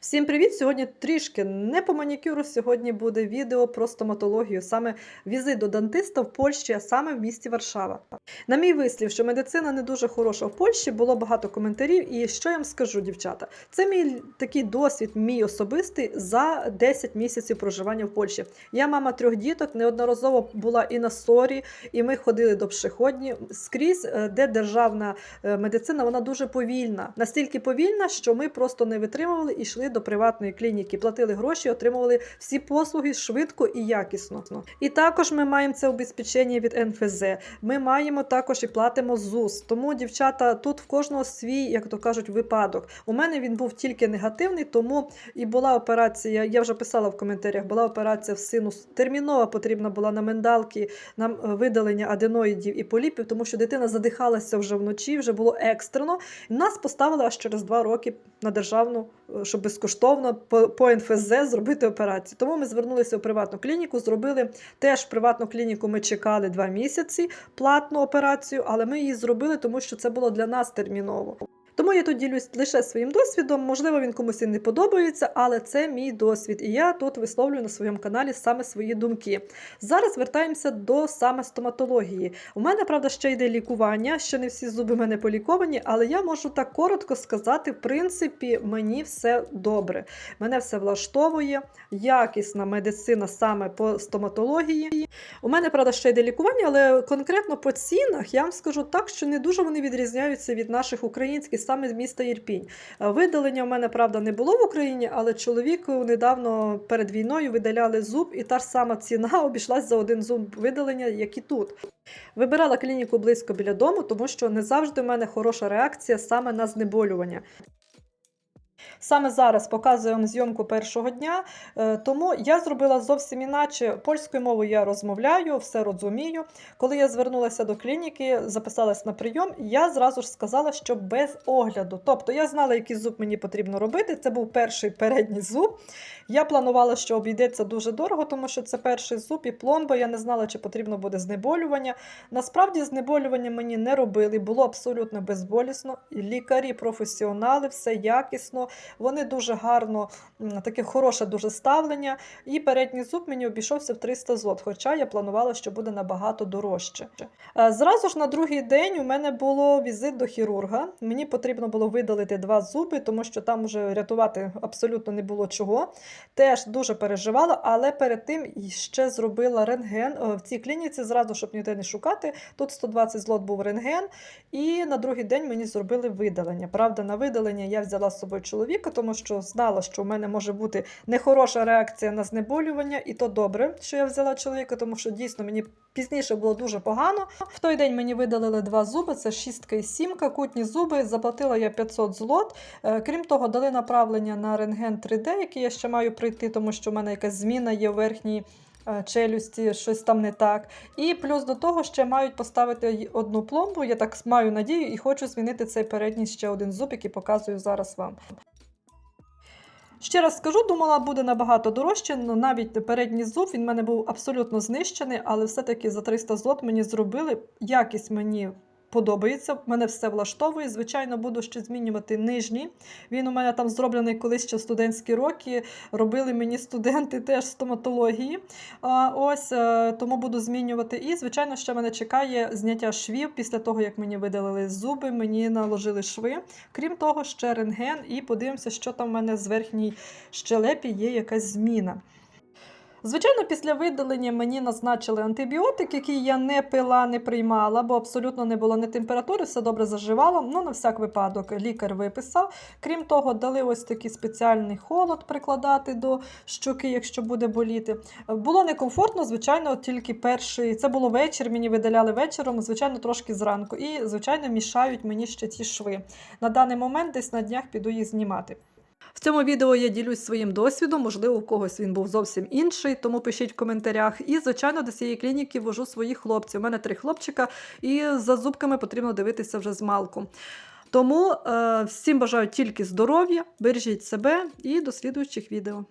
Всім привіт! Сьогодні трішки не по манікюру. Сьогодні буде відео про стоматологію, саме візит до дантиста в Польщі, а саме в місті Варшава. На мій вислів, що медицина не дуже хороша в Польщі, було багато коментарів. І що я вам скажу, дівчата? Це мій такий досвід, мій особистий за 10 місяців проживання в Польщі. Я мама трьох діток, неодноразово була і на сорі, і ми ходили до пшеходні скрізь, е, де державна е, медицина вона дуже повільна. Настільки повільна, що ми просто не витримували і йшли до приватної клініки, платили гроші, отримували всі послуги швидко і якісно. І також ми маємо це обезпечення від НФЗ. Ми маємо також і платимо ЗУС. Тому, дівчата, тут в кожного свій, як то кажуть, випадок. У мене він був тільки негативний, тому і була операція. Я вже писала в коментарях, була операція в синус. Термінова потрібна була на мендалки, на е, видалення аденоїдів і поліпів, тому що дитина задихалася вже вночі, вже було екстрено. Нас поставили аж через два роки на державну, е, щоб безкоштовно по, НФЗ зробити операцію. Тому ми звернулися в приватну клініку, зробили теж приватну клініку. Ми чекали два місяці платну операцію, але ми її зробили, тому що це було для нас терміново. Тому я тут ділюсь лише своїм досвідом. Можливо, він комусь і не подобається, але це мій досвід. І я тут висловлюю на своєму каналі саме свої думки. Зараз вертаємося до саме стоматології. У мене, правда, ще йде лікування, ще не всі зуби в мене поліковані, але я можу так коротко сказати: в принципі, мені все добре. Мене все влаштовує, якісна медицина саме по стоматології. У мене, правда, ще йде лікування, але конкретно по цінах я вам скажу так, що не дуже вони відрізняються від наших українських, саме з міста Ірпінь. Е, Видалення у мене, правда, не було в Україні, але чоловіку недавно перед війною видаляли зуб, і та ж сама ціна обійшлась за один зуб видалення, як і тут. Вибирала клініку близько біля дому, тому що не завжди в мене хороша реакція саме на знеболювання. Саме зараз показую вам зйомку першого дня, е, тому я зробила зовсім іначе. Польською мовою я розмовляю, все розумію. Коли я звернулася до клініки, записалась на прийом, я зразу ж сказала, що без огляду. Тобто я знала, який зуб мені потрібно робити. Це був перший передній зуб. Я планувала, що обійдеться дуже дорого, тому що це перший зуб і пломба. Я не знала, чи потрібно буде знеболювання. Насправді, знеболювання мені не робили, було абсолютно безболісно. Лікарі, професіонали, все якісно. Вони дуже гарно, таке хороше дуже ставлення. І передній зуб мені обійшовся в 300 злот, хоча я планувала, що буде набагато дорожче. Е, Зразу ж на другий день у мене було візит до хірурга. Мені потрібно було видалити два зуби, тому що там вже рятувати абсолютно не було чого. Теж дуже переживала, але перед тим ще зробила рентген Е, в цій клініці, зразу, щоб ніде не шукати. Тут 120 злот був рентген, і на другий день мені зробили видалення. Правда, на видалення я взяла з собою чоловіка, тому що знала, що у мене може бути нехороша реакція на знеболювання, і то добре, що я взяла чоловіка, тому що дійсно мені пізніше було дуже погано. В той день мені видалили два зуби: це шістка і сімка, кутні зуби. Заплатила я 500 злот. Е, Крім того, дали направлення на рентген 3D, який я ще маю прийти, тому що в мене якась зміна є в верхній. е, Челюсті, щось там не так. І плюс до того ще мають поставити одну пломбу. Я так маю надію і хочу змінити цей передній ще один зуб, який показую зараз вам. Ще раз скажу, думала, буде набагато дорожче, але навіть передній зуб він в мене був абсолютно знищений, але все-таки за 300 злот мені зробили. Якість мені подобається, мене все влаштовує. Звичайно, буду ще змінювати нижній. Він у мене там зроблений колись ще в студентські роки. Робили мені студенти теж стоматології. Ось е, тому буду змінювати. І, звичайно, ще мене чекає зняття швів після того, як мені видалили зуби, мені наложили шви. Крім того, ще рентген, і подивимося, що там в мене з верхній щелепі є якась зміна. Звичайно, після видалення мені назначили антибіотик, який я не пила, не приймала, бо абсолютно не було ні температури, все добре заживало. Ну, на всяк випадок лікар виписав. Крім того, дали ось такий спеціальний холод прикладати до щоки, якщо буде боліти. Було некомфортно, звичайно, тільки перший. Це було вечір, мені видаляли вечором, звичайно, трошки зранку. І, звичайно, мішають мені ще ті шви. На даний момент десь на днях піду їх знімати. В цьому відео я ділюсь своїм досвідом, можливо, у когось він був зовсім інший, тому пишіть в коментарях. І, звичайно, до цієї клініки вожу своїх хлопців. У мене три хлопчика, і за зубками потрібно дивитися вже з малку. Тому е, всім бажаю тільки здоров'я, бережіть себе і до слідуючих відео.